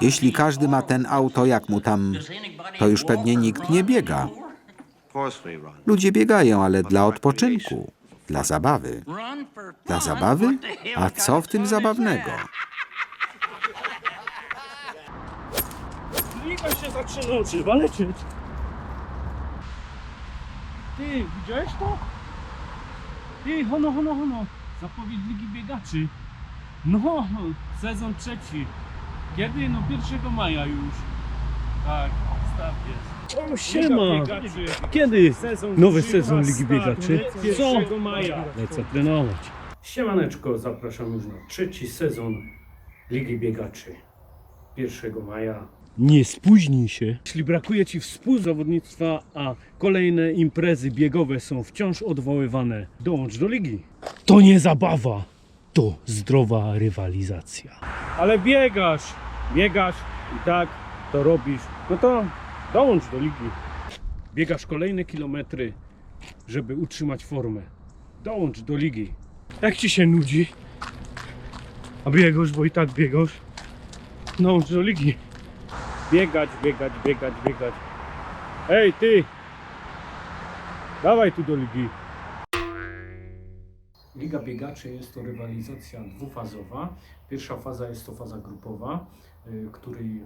Jeśli każdy ma ten auto, jak mu tam, to już pewnie nikt nie biega. Ludzie biegają, ale dla odpoczynku, dla zabawy. Dla zabawy? A co w tym zabawnego? Liga się zaczyna, trzeba lecieć. Ty, widziałeś to? Ty, hono, hono, hono. Zapowiedź Ligi Biegaczy. No, sezon trzeci. Kiedy? No 1 maja już. Tak, staw jest. O, siema! Kiedy nowy sezon Ligi Biegaczy? Co? 1 maja. Lecę trenować. Siemaneczko, zapraszam już na trzeci sezon Ligi Biegaczy. 1 maja. Nie spóźnij się. Jeśli brakuje Ci współzawodnictwa, a kolejne imprezy biegowe są wciąż odwoływane, dołącz do ligi. To nie zabawa, to zdrowa rywalizacja. Ale biegasz, biegasz i tak to robisz, no to dołącz do ligi. Biegasz kolejne kilometry, żeby utrzymać formę. Dołącz do ligi. Jak Ci się nudzi, a biegasz, bo i tak biegasz, dołącz do ligi. Biegać, biegać, biegać, biegać. Ej, ty! Dawaj tu do ligi. Liga biegaczy jest to rywalizacja dwufazowa. Pierwsza faza jest to faza grupowa, y, której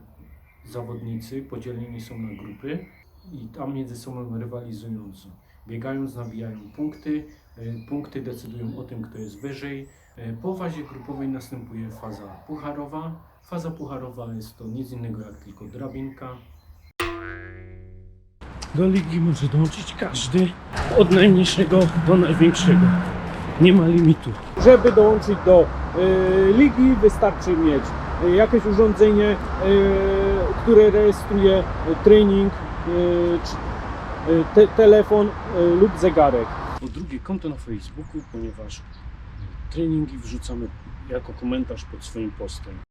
zawodnicy podzieleni są na grupy i tam między sobą rywalizując. Biegając nabijają punkty. y, Punkty decydują o tym, kto jest wyżej. Y, Po fazie grupowej następuje faza pucharowa. Faza pucharowa jest to nic innego jak tylko drabinka. Do ligi może dołączyć każdy, od najmniejszego do największego. Nie ma limitu. Żeby dołączyć do y, ligi wystarczy mieć y, jakieś urządzenie, y, które rejestruje trening, y, te, telefon y, lub zegarek. Po drugie konto na Facebooku, ponieważ treningi wrzucamy jako komentarz pod swoim postem.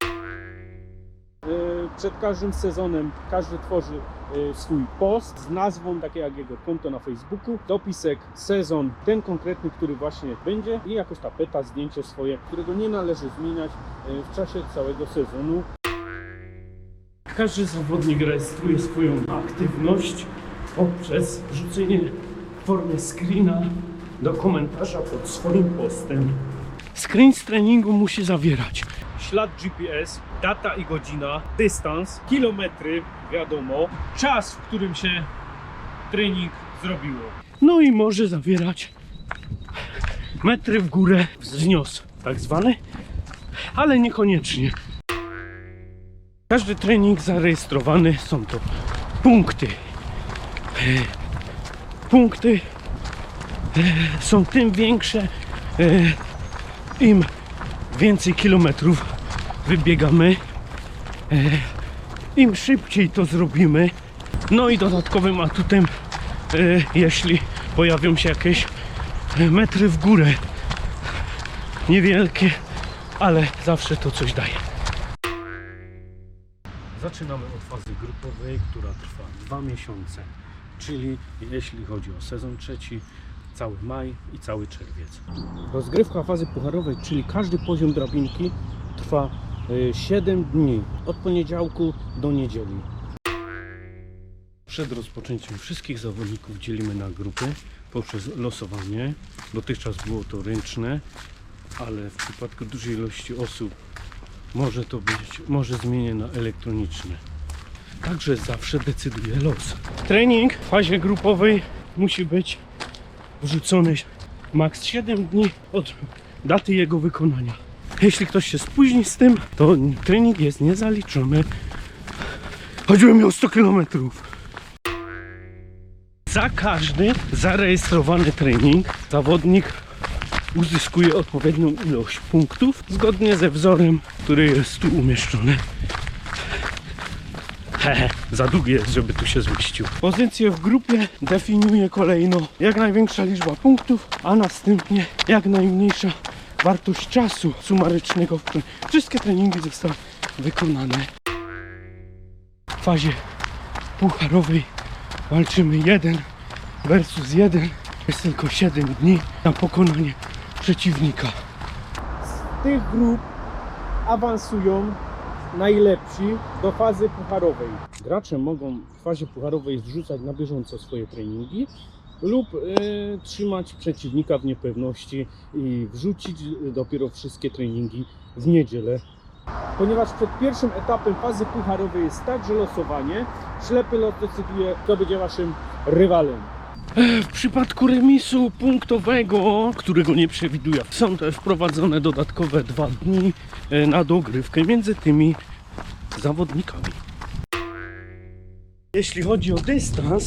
Przed każdym sezonem każdy tworzy y, swój post z nazwą, takie jak jego konto na Facebooku, dopisek, sezon, ten konkretny, który właśnie będzie i jakoś tapeta, zdjęcie swoje, którego nie należy zmieniać y, w czasie całego sezonu. Każdy zawodnik rejestruje swoją aktywność poprzez wrzucenie w formie screena do komentarza pod swoim postem. Screen z treningu musi zawierać ślad GPS, data i godzina, dystans, kilometry, wiadomo, czas, w którym się trening zrobiło. No i może zawierać metry w górę wznios, tak zwany, ale niekoniecznie. Każdy trening zarejestrowany są to punkty. E, Punkty e, są tym większe, e, im więcej kilometrów wybiegamy, e, im szybciej to zrobimy. No i dodatkowym atutem, e, jeśli pojawią się jakieś metry w górę, niewielkie, ale zawsze to coś daje. Zaczynamy od fazy grupowej, która trwa dwa miesiące, czyli jeśli chodzi o sezon trzeci, cały maj i cały czerwiec. Rozgrywka fazy pucharowej, czyli każdy poziom drabinki trwa 7 dni, od poniedziałku do niedzieli. Przed rozpoczęciem wszystkich zawodników dzielimy na grupy poprzez losowanie. Dotychczas było to ręczne, ale w przypadku dużej ilości osób może to być, może zmienię na elektroniczne. Także zawsze decyduje los. Trening w fazie grupowej musi być wrzucony maks 7 dni od daty jego wykonania. Jeśli ktoś się spóźni z tym, to trening jest niezaliczony. Chodziłem miał 100 km. Za każdy zarejestrowany trening zawodnik uzyskuje odpowiednią ilość punktów zgodnie ze wzorem, który jest tu umieszczony. Hehe, za długi jest, żeby tu się zmieścił. Pozycję w grupie definiuje kolejno jak największa liczba punktów, a następnie jak najmniejsza wartość czasu sumarycznego, w którym wszystkie treningi zostały wykonane. W fazie pucharowej walczymy jeden versus jeden. Jest tylko 7 dni na pokonanie przeciwnika. Z tych grup awansują najlepsi do fazy pucharowej. Gracze mogą w fazie pucharowej zrzucać na bieżąco swoje treningi lub e, trzymać przeciwnika w niepewności i wrzucić dopiero wszystkie treningi w niedzielę. Ponieważ przed pierwszym etapem fazy pucharowej jest także losowanie, ślepy lot decyduje, kto będzie waszym rywalem. W przypadku remisu punktowego, którego nie przewiduje, są też wprowadzone dodatkowe dwa dni e, na dogrywkę między tymi zawodnikami. Jeśli chodzi o dystans,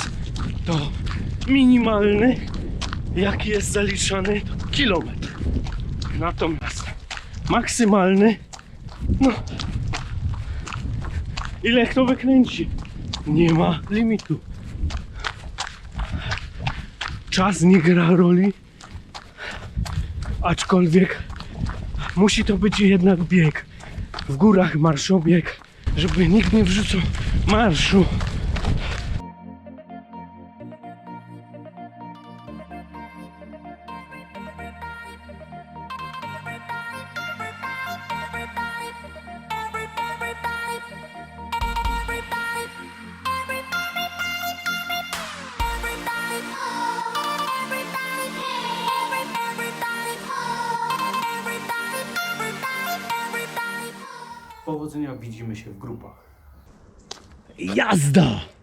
to minimalny, jaki jest zaliczany, to kilometr. Natomiast maksymalny, no, ile kto wykręci, nie ma limitu. Czas nie gra roli, aczkolwiek musi to być jednak bieg. W górach marszobieg, żeby nikt nie wrzucał marszu. Widzimy się w grupach. Jazda!